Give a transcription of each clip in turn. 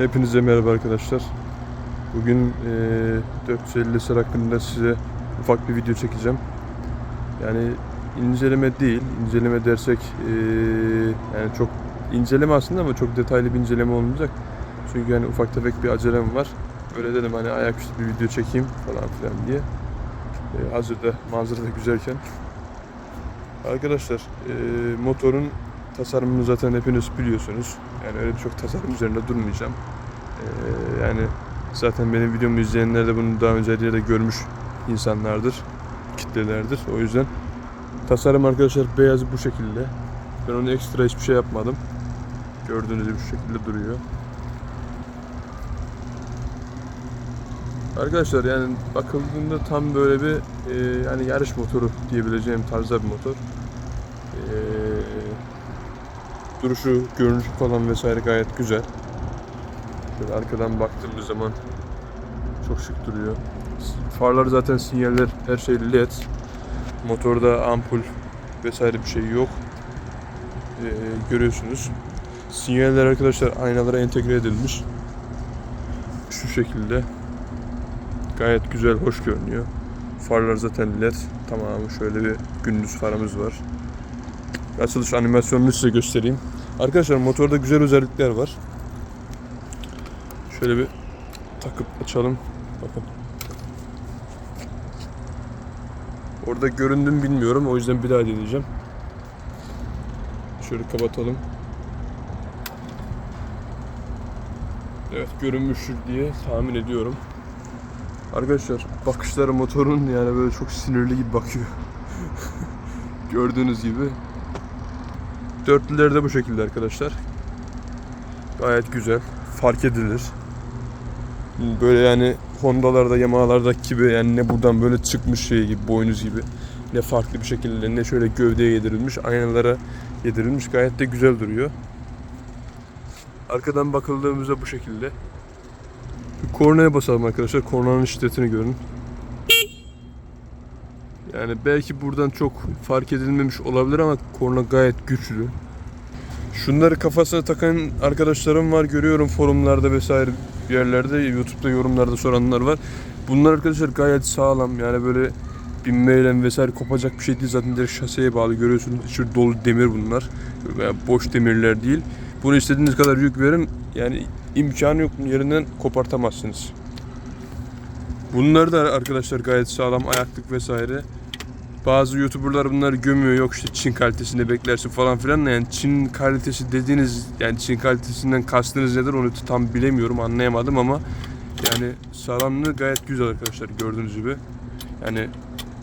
Hepinize merhaba arkadaşlar. Bugün eee 450 sır hakkında size ufak bir video çekeceğim. Yani inceleme değil, inceleme dersek eee, yani çok inceleme aslında ama çok detaylı bir inceleme olmayacak. Çünkü yani ufak tefek bir acelem var. Böyle dedim hani ayaküstü bir video çekeyim falan filan diye. Eee, hazırda manzara da güzelken. Arkadaşlar eee, motorun tasarımını zaten hepiniz biliyorsunuz. Yani öyle çok tasarım üzerinde durmayacağım. Ee, yani zaten benim videomu izleyenler de bunu daha önce yerde görmüş insanlardır, kitlelerdir. O yüzden tasarım arkadaşlar beyaz bu şekilde. Ben onu ekstra hiçbir şey yapmadım. Gördüğünüz gibi şu şekilde duruyor. Arkadaşlar yani bakıldığında tam böyle bir e, yani yarış motoru diyebileceğim tarzda bir motor. Ee, duruşu, görünüşü falan vesaire gayet güzel. Şöyle arkadan baktığımız zaman çok şık duruyor. Farlar zaten sinyaller her şey led. Motorda ampul vesaire bir şey yok. Ee, görüyorsunuz. Sinyaller arkadaşlar aynalara entegre edilmiş. Şu şekilde. Gayet güzel, hoş görünüyor. Farlar zaten led. Tamamı şöyle bir gündüz farımız var. Açılış animasyonunu size göstereyim. Arkadaşlar motorda güzel özellikler var. Şöyle bir takıp açalım. Bakın. Orada göründü mü bilmiyorum. O yüzden bir daha deneyeceğim. Şöyle kapatalım. Evet görünmüştür diye tahmin ediyorum. Arkadaşlar bakışları motorun yani böyle çok sinirli gibi bakıyor. Gördüğünüz gibi. Dörtlüleri de bu şekilde arkadaşlar. Gayet güzel. Fark edilir. Böyle yani Honda'larda, Yamaha'lardaki gibi yani ne buradan böyle çıkmış şey gibi, boynuz gibi. Ne farklı bir şekilde ne şöyle gövdeye yedirilmiş, aynalara yedirilmiş. Gayet de güzel duruyor. Arkadan bakıldığımızda bu şekilde. Bir kornaya basalım arkadaşlar. Kornanın şiddetini görün. Yani belki buradan çok fark edilmemiş olabilir ama korna gayet güçlü. Şunları kafasına takan arkadaşlarım var görüyorum forumlarda vesaire yerlerde YouTube'da yorumlarda soranlar var. Bunlar arkadaşlar gayet sağlam yani böyle binmeyle vesaire kopacak bir şey değil zaten direkt şaseye bağlı görüyorsunuz içi dolu demir bunlar veya boş demirler değil. Bunu istediğiniz kadar yük verin yani imkanı yok yerinden kopartamazsınız. Bunlar da arkadaşlar gayet sağlam ayaklık vesaire. Bazı YouTuber'lar bunları gömüyor. Yok işte Çin kalitesinde beklersin falan filan. Yani Çin kalitesi dediğiniz yani Çin kalitesinden kastınız nedir onu tam bilemiyorum anlayamadım ama yani sağlamlığı gayet güzel arkadaşlar gördüğünüz gibi. Yani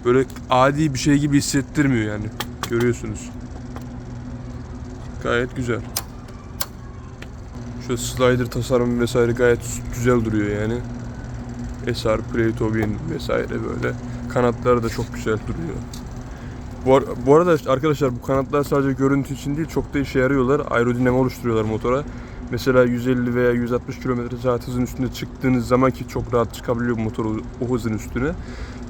böyle adi bir şey gibi hissettirmiyor yani. Görüyorsunuz. Gayet güzel. Şu slider tasarımı vesaire gayet güzel duruyor yani. SR, Play vesaire böyle. Kanatları da çok güzel duruyor. Bu, bu arada arkadaşlar bu kanatlar sadece görüntü için değil çok da işe yarıyorlar. Aerodinami oluşturuyorlar motora. Mesela 150 veya 160 km saat hızın üstünde çıktığınız zaman ki çok rahat çıkabiliyor motor o, hızın üstüne.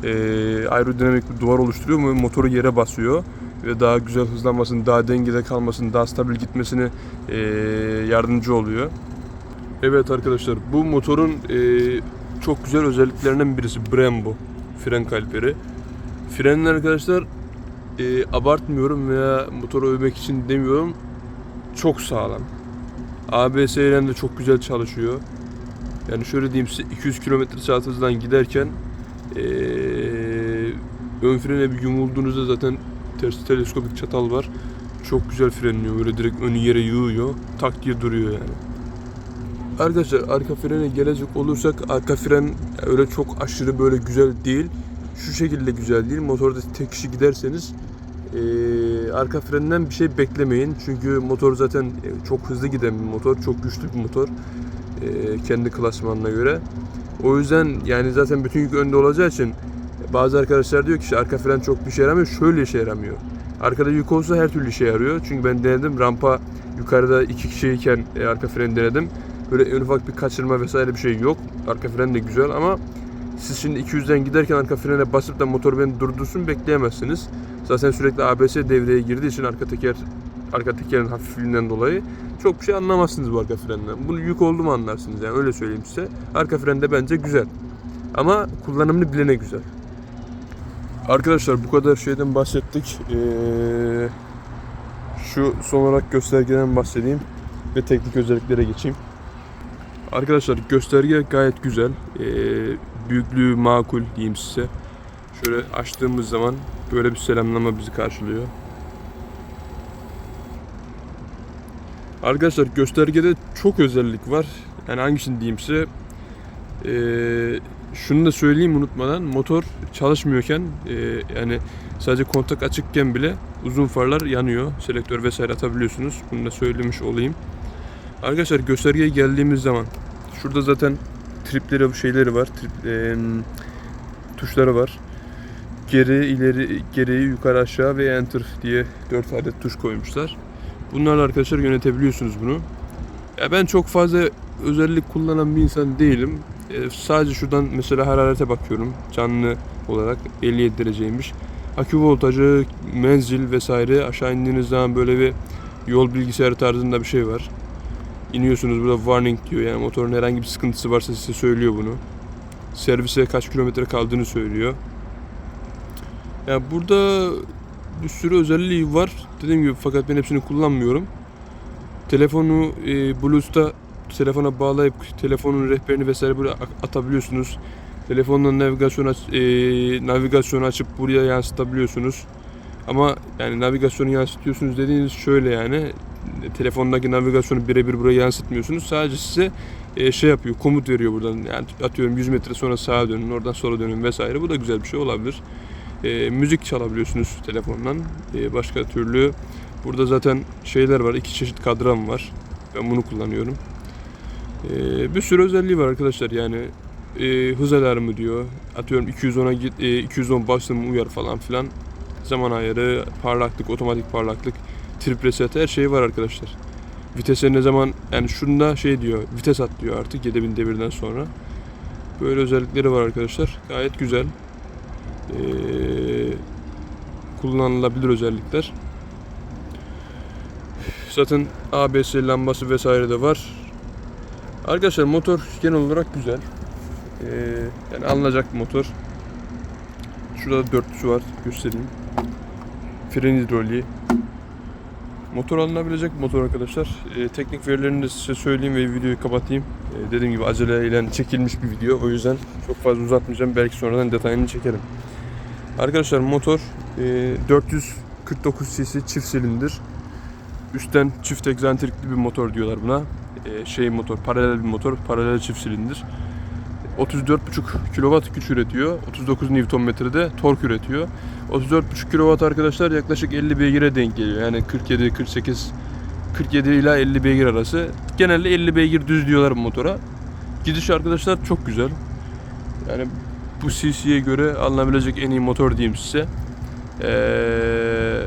Ee, aerodinamik bir duvar oluşturuyor mu motoru yere basıyor ve daha güzel hızlanmasını, daha dengede kalmasını, daha stabil gitmesini ee, yardımcı oluyor. Evet arkadaşlar bu motorun ee, çok güzel özelliklerinden birisi Brembo fren kaliperi. Frenler arkadaşlar e, abartmıyorum veya motoru övmek için demiyorum. Çok sağlam. ABS ile de çok güzel çalışıyor. Yani şöyle diyeyim size 200 km saat hızdan giderken e, ön frene bir yumulduğunuzda zaten ters teleskopik çatal var. Çok güzel frenliyor. Böyle direkt önü yere yığıyor. Tak diye duruyor yani. Arkadaşlar arka frene gelecek olursak arka fren öyle çok aşırı böyle güzel değil. Şu şekilde güzel değil. Motorda tek kişi giderseniz eee, arka frenden bir şey beklemeyin. Çünkü motor zaten e, çok hızlı giden bir motor. Çok güçlü bir motor. Eee, kendi klasmanına göre. O yüzden yani zaten bütün yük önde olacağı için bazı arkadaşlar diyor ki işte arka fren çok bir şey yaramıyor. Şöyle işe yaramıyor. Arkada yük olsa her türlü işe yarıyor. Çünkü ben denedim rampa yukarıda iki kişiyken e, arka freni denedim. Böyle en ufak bir kaçırma vesaire bir şey yok. Arka fren de güzel ama siz şimdi 200'den giderken arka frene basıp da motor beni durdursun bekleyemezsiniz. Zaten sürekli ABS devreye girdiği için arka teker arka tekerin hafifliğinden dolayı çok bir şey anlamazsınız bu arka frenden. Bunu yük oldu mu anlarsınız yani öyle söyleyeyim size. Arka frende bence güzel. Ama kullanımını bilene güzel. Arkadaşlar bu kadar şeyden bahsettik. Ee, şu son olarak göstergeden bahsedeyim ve teknik özelliklere geçeyim. Arkadaşlar gösterge gayet güzel. Ee, büyüklüğü makul diyeyim size. Şöyle açtığımız zaman böyle bir selamlama bizi karşılıyor. Arkadaşlar göstergede çok özellik var. Yani hangisini diyeyim size? Ee, şunu da söyleyeyim unutmadan motor çalışmıyorken e, yani sadece kontak açıkken bile uzun farlar yanıyor. Selektör vesaire atabiliyorsunuz. Bunu da söylemiş olayım. Arkadaşlar göstergeye geldiğimiz zaman şurada zaten tripleri şeyleri var. Trip, e, tuşları var. Geri, ileri, geri, yukarı, aşağı ve enter diye 4 adet tuş koymuşlar. Bunlarla arkadaşlar yönetebiliyorsunuz bunu. Ya ben çok fazla özellik kullanan bir insan değilim. E, sadece şuradan mesela hararete bakıyorum. Canlı olarak 57 dereceymiş. Akü voltajı, menzil vesaire aşağı indiğiniz zaman böyle bir yol bilgisayarı tarzında bir şey var. İniyorsunuz burada warning diyor yani motorun herhangi bir sıkıntısı varsa size söylüyor bunu. Servise kaç kilometre kaldığını söylüyor. Yani burada bir sürü özelliği var. Dediğim gibi fakat ben hepsini kullanmıyorum. Telefonu e, Bluetooth'ta telefona bağlayıp telefonun rehberini vesaire buraya atabiliyorsunuz. Telefonla navigasyon aç, e, navigasyonu açıp buraya yansıtabiliyorsunuz. Ama yani navigasyonu yansıtıyorsunuz dediğiniz şöyle yani telefondaki navigasyonu birebir buraya yansıtmıyorsunuz. Sadece size e, şey yapıyor, komut veriyor buradan. Yani atıyorum 100 metre sonra sağa dönün, oradan sola dönün vesaire. Bu da güzel bir şey olabilir. E, müzik çalabiliyorsunuz telefondan. E, başka türlü burada zaten şeyler var. iki çeşit kadran var. Ben bunu kullanıyorum. E, bir sürü özelliği var arkadaşlar. Yani e, hız alarmı diyor. Atıyorum 210'a git, e, 210 bastım uyar falan filan. Zaman ayarı, parlaklık, otomatik parlaklık, trip reset her şey var arkadaşlar. Vitese ne zaman yani şunda şey diyor vites at diyor artık 7000 devirden sonra. Böyle özellikleri var arkadaşlar. Gayet güzel. Ee, kullanılabilir özellikler. Zaten ABS lambası vesaire de var. Arkadaşlar motor genel olarak güzel. Ee, yani alınacak motor. Şurada da dörtlüsü var. Göstereyim. Fren hidroliği. Motor alınabilecek motor arkadaşlar. Ee, teknik verilerini de size söyleyeyim ve videoyu kapatayım. Ee, dediğim gibi aceleyle çekilmiş bir video. O yüzden çok fazla uzatmayacağım. Belki sonradan detayını çekerim. Arkadaşlar motor e, 449 cc çift silindir. Üstten çift egzantrikli bir motor diyorlar buna. Ee, şey motor, paralel bir motor, paralel çift silindir. 34,5 kW güç üretiyor. 39 Nm'de tork üretiyor. 34,5 kW arkadaşlar yaklaşık 50 beygire denk geliyor. Yani 47 48 47 ila 50 beygir arası. Genelde 50 beygir düz diyorlar bu motora. Gidiş arkadaşlar çok güzel. Yani bu CC'ye göre alınabilecek en iyi motor diyeyim size. Ee,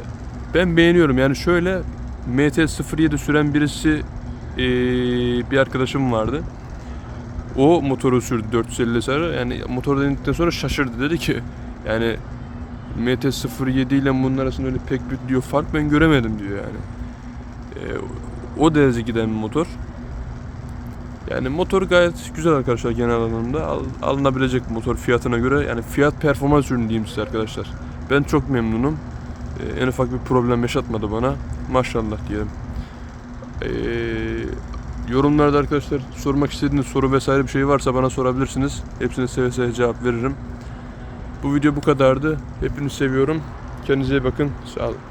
ben beğeniyorum. Yani şöyle MT-07 süren birisi ee, bir arkadaşım vardı. O motoru sürdü 450 sarı. Yani motor denedikten sonra şaşırdı. Dedi ki yani MT-07 ile bunun arasında öyle pek bir diyor fark ben göremedim diyor yani. Ee, o derece giden bir motor. Yani motor gayet güzel arkadaşlar genel anlamda. Al- alınabilecek bir motor fiyatına göre. Yani fiyat performans ürünü diyeyim size arkadaşlar. Ben çok memnunum. Ee, en ufak bir problem yaşatmadı bana. Maşallah diyelim. Ee, yorumlarda arkadaşlar sormak istediğiniz soru vesaire bir şey varsa bana sorabilirsiniz. Hepsine seve seve cevap veririm. Bu video bu kadardı. Hepinizi seviyorum. Kendinize iyi bakın. Sağ olun.